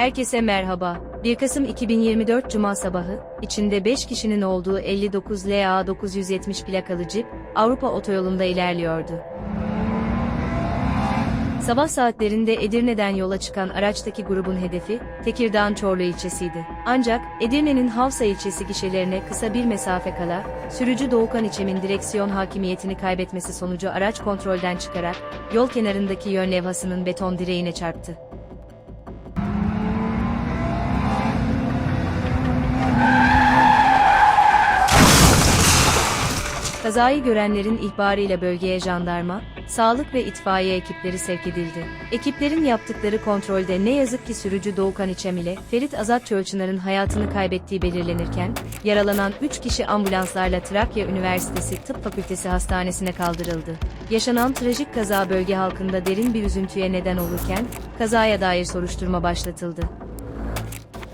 Herkese merhaba. 1 Kasım 2024 Cuma sabahı, içinde 5 kişinin olduğu 59 LA 970 plakalı cip, Avrupa otoyolunda ilerliyordu. Sabah saatlerinde Edirne'den yola çıkan araçtaki grubun hedefi, Tekirdağ'ın Çorlu ilçesiydi. Ancak, Edirne'nin Havsa ilçesi gişelerine kısa bir mesafe kala, sürücü Doğukan İçem'in direksiyon hakimiyetini kaybetmesi sonucu araç kontrolden çıkarak, yol kenarındaki yön levhasının beton direğine çarptı. Kazayı görenlerin ihbarıyla bölgeye jandarma, sağlık ve itfaiye ekipleri sevk edildi. Ekiplerin yaptıkları kontrolde ne yazık ki sürücü Doğukan İçem ile Ferit Azat Çölçınar'ın hayatını kaybettiği belirlenirken, yaralanan 3 kişi ambulanslarla Trakya Üniversitesi Tıp Fakültesi Hastanesi'ne kaldırıldı. Yaşanan trajik kaza bölge halkında derin bir üzüntüye neden olurken, kazaya dair soruşturma başlatıldı.